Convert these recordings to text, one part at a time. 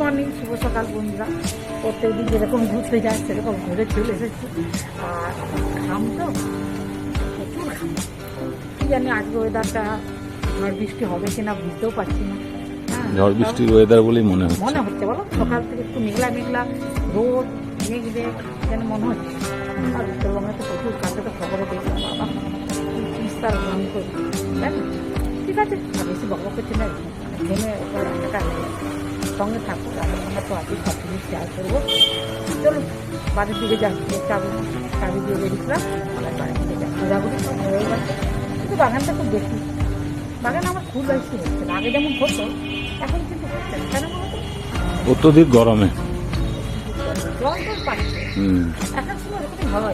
Morning শুভ সকাল বন্ধুরা। প্রত্যেকদিন যেরকম ঘুরতে যায় সেরকম ঘুরে চলে এসেছি। আর ঘাম তো প্রচুর ঘাম কি জানি আজকে ওয়েদারটা ঝড় বৃষ্টি হবে কিনা বুঝতেও পারছি না। হ্যাঁ, ঝড় বৃষ্টির ওয়েদার বলেই মনে হচ্ছে। মনে হচ্ছে বলো? সকাল থেকে একটু মেঘলা মেঘলা রোদ মেঘ মেঘ যেন মনে হচ্ছে। আর উত্তরবঙ্গে তো প্রচুর কাছে তো খবরে দেখলাম বাবা। বিস্তার গ্রহণ করি ঠিক আছে বেশি বক বক করছি না। সঙ্গে থাকব আমরা তো আজকে সব কিছু শেয়ার করব চলুন বাড়ির দিকে যাচ্ছি চাবি চাবি দিয়ে বেরিয়েছিলাম বাড়ির দিকে যাচ্ছি ঘোরাঘুরি সব হয়ে গেছে কিন্তু বাগানটা খুব বেশি বাগান আমার খুব বেশি হচ্ছে আগে যেমন হতো এখন কিন্তু হচ্ছে কেন অত্যধিক গরমে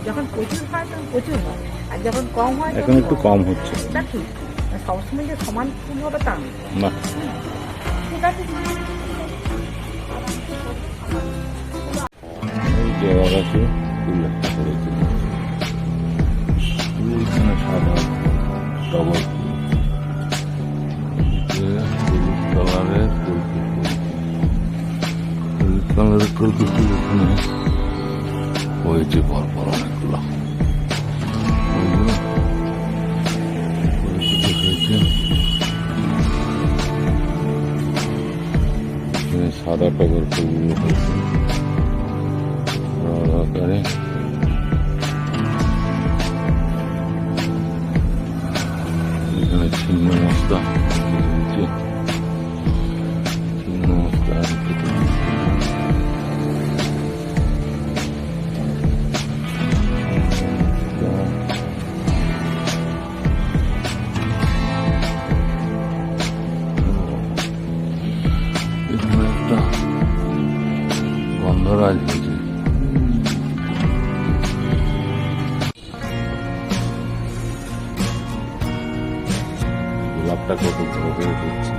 যখন প্রচুর হয় তখন প্রচুর হয় আর যখন কম হয় এখন একটু কম হচ্ছে। সবসময় যে সমান ফুল হবে তা না না ঠিক আছে দেওয়া আছে ফুল একটা করেছে এইখানে সাদা ডবল হলুদ কালারের কলকি ফুল হলুদ কালারের কলকি ফুল এখানে হয়েছে পরপর অনেকগুলো এখানে সাদা টগর ফুলগুলো হয়েছে বড় আকারে এখানে ছিন্ন মস্তা রয়েছে। গোলাপটা কত বড় হয়ে উঠছে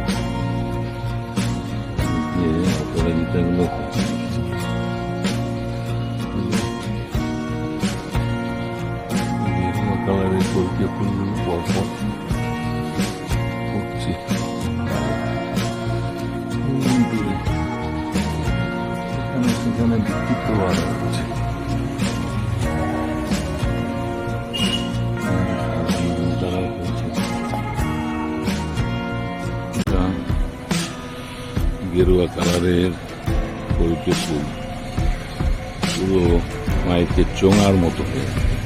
যে অপরাজিতাগুলো হচ্ছে গেরুয়া কালারের কলকে ফুলগুলো পরপর হচ্ছে উম, দূরে। এখানে সেখানে বিক্ষিপ্ত বাড়া হচ্ছে গেরুয়া কালারের কলকে ফুল। পুরো মাইকের চোঙার মতো হয়ে।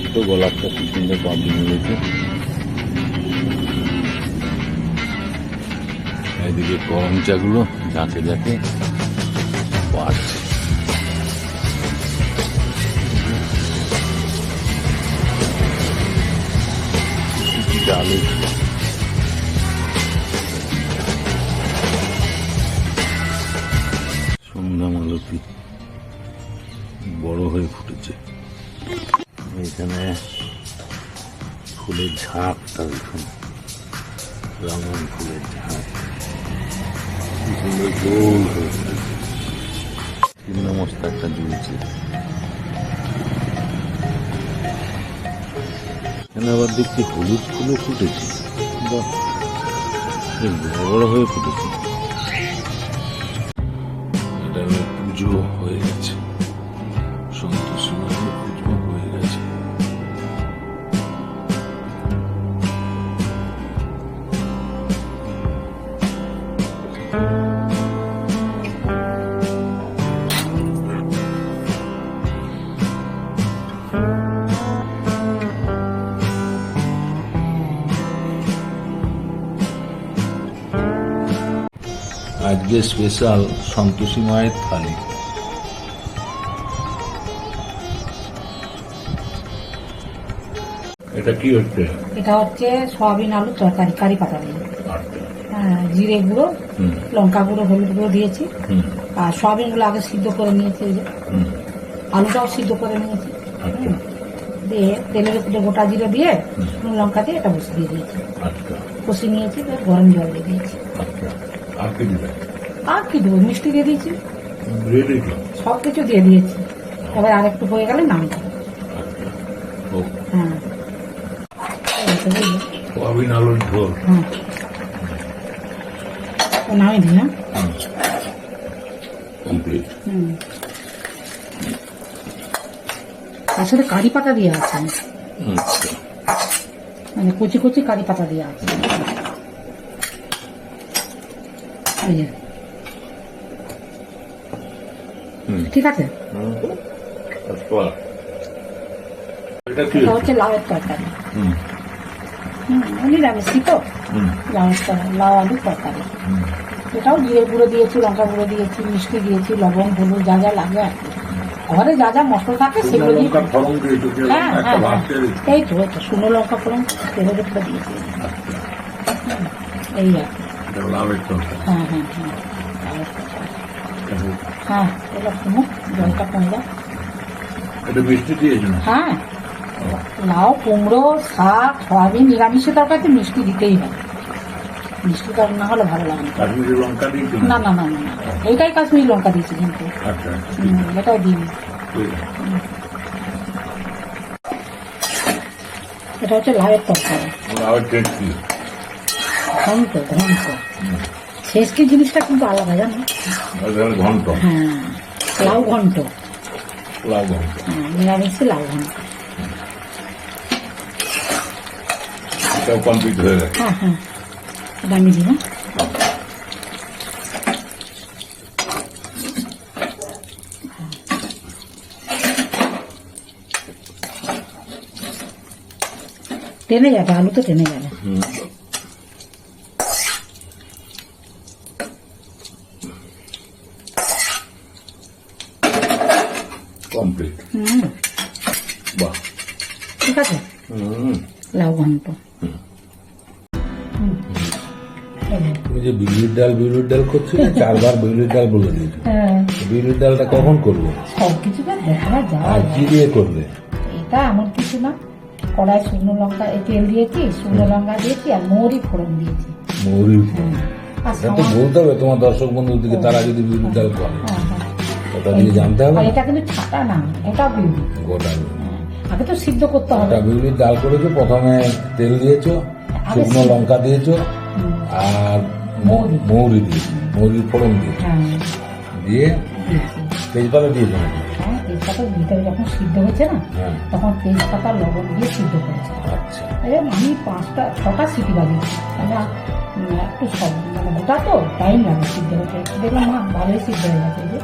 ছোট্ট গোলাপটা কি সুন্দর পাবলি মিলেছে এদিকে যাকে যাকে বাড়ছে। ডালে সন্ধ্যা মালতী বড় হয়ে ফুটেছে। এখানে ফুলের ঝাঁকটা দেখুন রঙন ফুলের ঝাঁক কি সুন্দর গোল হয়ে ফুটেছে মস্ত একটা ঝুলছে এখানে আবার দেখছি হলুদ ফুলও ফুটেছে। বেশ বড় হয়ে ফুটেছে। এটা পুজো হয়ে গেছে। আজকে স্পেশাল সন্তোষী মায়ের থালি। এটা কি হচ্ছে? এটা হচ্ছে সয়াবিন আলু তরকারি কারি পাতা দিয়ে। আচ্ছা। হ্যাঁ জিরে গুঁড়ো লঙ্কা গুঁড়ো হলুদ গুঁড়ো দিয়েছি। আর সয়াবিনগুলো আগে সিদ্ধ করে নিয়েছি আলুটাও সিদ্ধ করে নিয়েছি। আচ্ছা। দিয়ে তেলের উপরে গোটা জিরে দিয়ে লঙ্কা দিয়ে এটা বসে দিয়ে দিয়েছি। আচ্ছা। কষি নিয়েছি গরম জল দিয়ে দিয়েছি। আচ্ছা। আর কি দিবে আর কি দেবো? মিষ্টি দিয়ে দিয়েছি। সব কিছু দিয়ে দিয়েছি। এবার আর একটু হয়ে গেলে নাম আচ্ছা হ্যাঁ? সোয়াবিন আলুর ঝোল হ্যাঁ। ও দিলাম কমপ্লিট হুম। সাথে কারি পাতা দিয়ে আছে। আচ্ছা। মানে কচি কচি কারি পাতা দিয়ে আছে। এই যে, হুম ঠিক আছে হচ্ছে লাউয়ের তরকারি তো লাউয়ের তরকারি লাউ আলুর তরকারি জিরে গুঁড়ো দিয়েছি লঙ্কা গুঁড়ো দিয়েছি মিষ্টি দিয়েছি লবণ হলুদ যা যা লাগে আর ঘরে যা যা মশলা থাকে সেগুলো দিয়ে হ্যাঁ হ্যাঁ হ্যাঁ। এই তো শুকনো লঙ্কা ফোড়ন উপরে দিয়েছি এই আর তরকারি হ্যাঁ হ্যাঁ হ্যাঁ। লাউয়ের তরকারি। হ্যাঁ জলটা কমে এটা মিষ্টি দিয়েছ হ্যাঁ লাউ কুমড়ো শাক সয়াবিন নিরামিষের তরকারিতে মিষ্টি দিতেই হয়। মিষ্টি তো না হলে ভালো লাগে না। কাশ্মীরি লঙ্কা দিয়েছ না? না না। এইটাই কাশ্মীরি লঙ্কা দিয়েছি কিন্তু। আচ্ছা হুম, এটাই দিই এটা হচ্ছে লাউয়ের তরকারি। লাভের টেস্ট। কি ঘন্ট ঘন্ট। শেষকে জিনিসটা কিন্তু আলাদা জানো? ঘন্ট। হ্যাঁ লাউ ঘন্ট। লাভ ঘন্ট। হ্যাঁ নিরামিষে লাউ ঘন্ট। কমপ্লিট হয়ে গেছে হ্যাঁ হ্যাঁ। এটা আমি টেনে যাবে আলু তো টেনে যাবে। কমপ্লিট বাহ। ঠিক আছে? যে। তুমি যে বিউলির ডাল বিউলির ডাল করছিলে চারবার বিউলির ডাল বলে দিয়েছ। হ্যাঁ। বিউলির ডালটা কখন করবে? সব কিছু তো দেখা যায় আর কি দিয়ে করবে? এটা এমন কিছু না। কড়াই শুকনো লঙ্কা তেল দিয়েছি শুকনো লঙ্কা দিয়েছি আর মৌরি ফোড়ন দিয়েছি। মৌরি হ্যাঁ। এটা তো বলতে হবে তোমার দর্শক বন্ধুদেরকে তারা যদি বিউলির ডাল করে। হ্যাঁ, হ্যাঁ। ওটা দিয়ে জানতে হবে। এটা কিন্তু ছাটা না এটা বিউলি। গোটা আগে তো সিদ্ধ করতে হবে। ওটা বিউলির ডাল করেছ প্রথমে তেল দিয়েছ শুকনো লঙ্কা দিয়েছ আর মৌরি। মৌরি দিয়েছ মৌরির ফোড়ন দিয়েছ। হ্যাঁ। দিয়ে তেজপাতা দিয়েছ? হ্যাঁ তেজপাতা ভিতরে যখন সিদ্ধ হচ্ছে না হ্যাঁ। তখন তেজপাতা লবণ দিয়ে সিদ্ধ করেছে। আচ্ছা। আমি পাঁচটা ছটা সিটি বাজিয়েছি আমি একটু সব মানে গোটা তো টাইম লাগে সিদ্ধ হতে দেখলাম মা ভালোই সিদ্ধ হয়ে গেছে।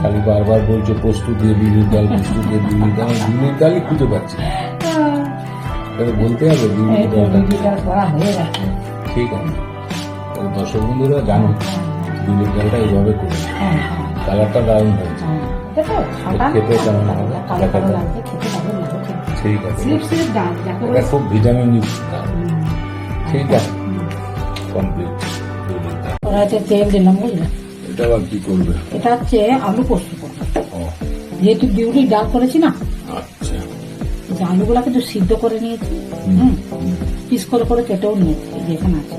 খালি বারবার বলছো প্রস্তুত দিয়ে বিউলির ডাল প্রস্তুত দিয়ে বিউলির ডাল বিউলির ডালই খুঁজে পাচ্ছি তাহলে বলতে হবে বিউলির ডালটা হয়ে ঠিক আছে। দর্শক বন্ধুরা জানো বিউলির ডালটা এইভাবে করে হ্যাঁ হ্যাঁ। কালারটা দারুণ হয়েছে। হ্যাঁ খেতে কেমন হবে? দেখা লাগছে ঠিক আছে। এটা খুব ভিটামিন যুক্ত ঠিক আছে। কমপ্লিট কড়াইতে তেল দিলাম বুঝলে? এটা আবার কি করবে? এটা হচ্ছে আলু পোস্ত করব যেহেতু বিউলি ডাল করেছি না আচ্ছা। যে আলুগুলা কিন্তু সিদ্ধ করে নিয়েছি হুম। পিস করে করে কেটেও নিয়েছি এই যে এখানে আছে।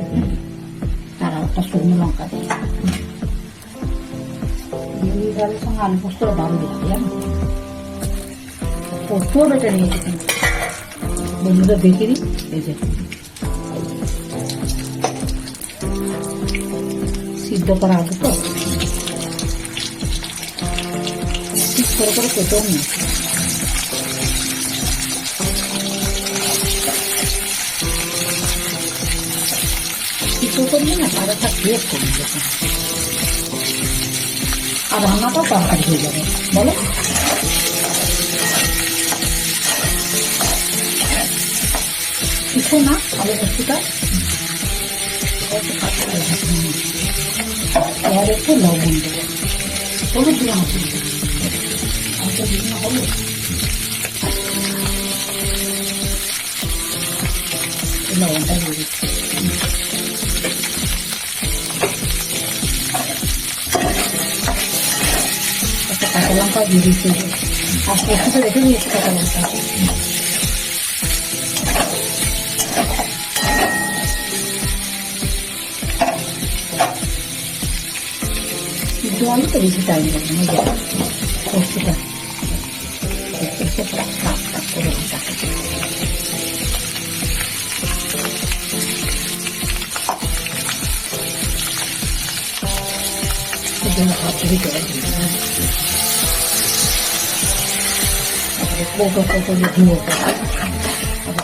তার একটা শুকনো লঙ্কা দিয়ে। বিউলি ডালের সঙ্গে আলু পোস্ত দিচ্ছি জানো? পোস্তও বেটে নিয়েছি কিন্তু। বন্ধুদের দেখে দিই এই সিদ্ধ করা আলু তো করে করে কেটেও নিয়েছি কিছু করলে না একটা টেস্ট কমে যেত আর রান্নাটাও তরকারি হয়ে যাবে বলো কিছু না আলু পোস্তটা এবার একটু লবণ দেবো হলুদ দিলাম একটু। আর তো দিন না হলুদ লবণটা দিয়ে দিচ্ছি একটা কাঁচা লঙ্কা দিয়ে দিচ্ছি আর পোস্তটা রেখে দিয়েছি কাঁচা লঙ্কা জল তো বেশি টাইম লাগে না জল পোস্তটা একটু টাক টাক টাক করে টাক জন্য হাত থেকে চলে কৌটো কৌটো দিয়ে ধুয়ে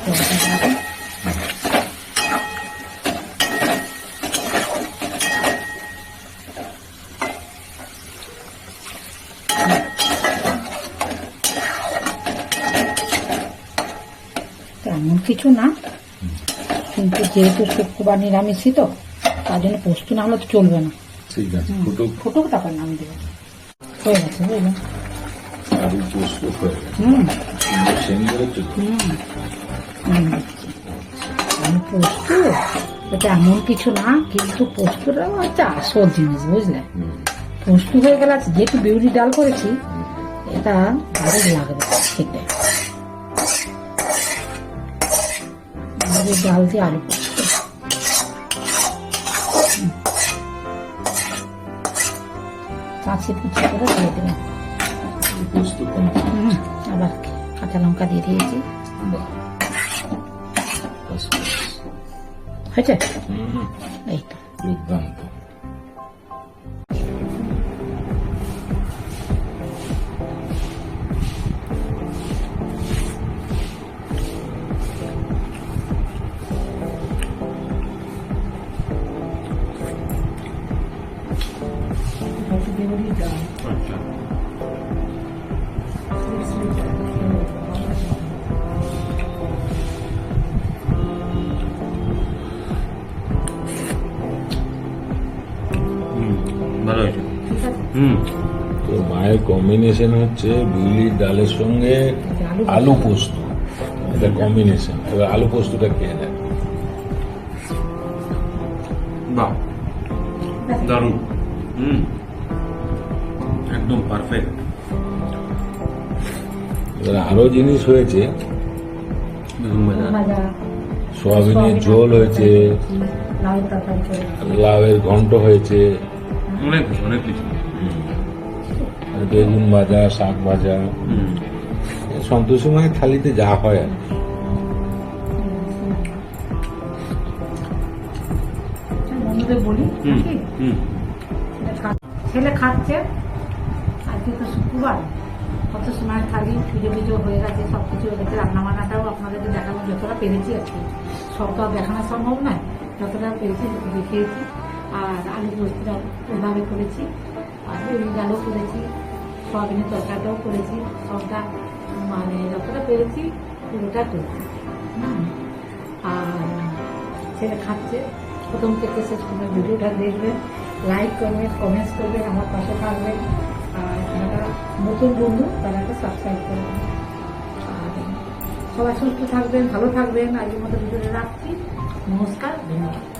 তেমন কিছু না। কিন্তু যেহেতু শুক্রবার নিরামিষই তো তার জন্য পোস্ত না হলে তো চলবে না। ঠিক আছে তারপর নাম দেবো। হয়ে গেছে হুম? হুম আমি পোস্ত এটা এমন কিছু না কিন্তু পোস্তটা হচ্ছে আসল জিনিস বুঝলে? পোস্ত হয়ে গেলে যেহেতু বিউরি ডাল করেছি এটা আরও লাগবে খেতে। বিউরি ডাল দিয়ে আলু কাছে। কুচি করে দিয়ে দেবেন আবার কাঁচা লঙ্কা দিয়ে দিয়েছি। বাহ ভালো হয়েছে হুম তো মায়ের কম্বিনেশন হচ্ছে বিউলির ডালের সঙ্গে আলু পোস্ত। এটা কম্বিনেশন এবার আলু পোস্তটা খেয়ে দেয়? বাহ। দারুণ। হুম। একদম পারফেক্ট এবার আরও জিনিস হয়েছে। বেগুন ভাজা ভাজা সোয়াবিনের ঝোল হয়েছে। লাউ লাউয়ের ঘন্ট হয়েছে। অনেক কিছু অনেক কিছু। বেগুন ভাজা শাক ভাজা। হুম। সন্তোষী মায়ের থালিতে যা হয় আর বলি ছেলে খাচ্ছে। আজকে তো শুক্রবার কত সময় থালি পুজো পুজো হয়ে গেছে সব কিছু হয়ে গেছে রান্না বান্নাটাও আপনাদেরকে দেখানো যতটা পেরেছি আর কি। সব তো দেখানো সম্ভব নয়, যতটা পেরেছি দেখিয়েছি। আর আলু পোস্তটা ওইভাবে করেছি, আর ডালও করেছি, সয়াবিনের তরকারিটাও করেছি, সবটা মানে যতটা পেরেছি পুরোটা করেছি। আর ছেলে খাচ্ছে, প্রথম থেকে শেষ পর্যন্ত ভিডিওটা দেখবেন লাইক করবেন কমেন্টস করবেন, আমার পাশে থাকবেন। নতুন বন্ধু একটা সাবস্ক্রাইব করবেন আর সবাই সুস্থ থাকবেন, ভালো থাকবেন। আজকের মতো ভিডিওটা রাখছি। নমস্কার, ধন্যবাদ।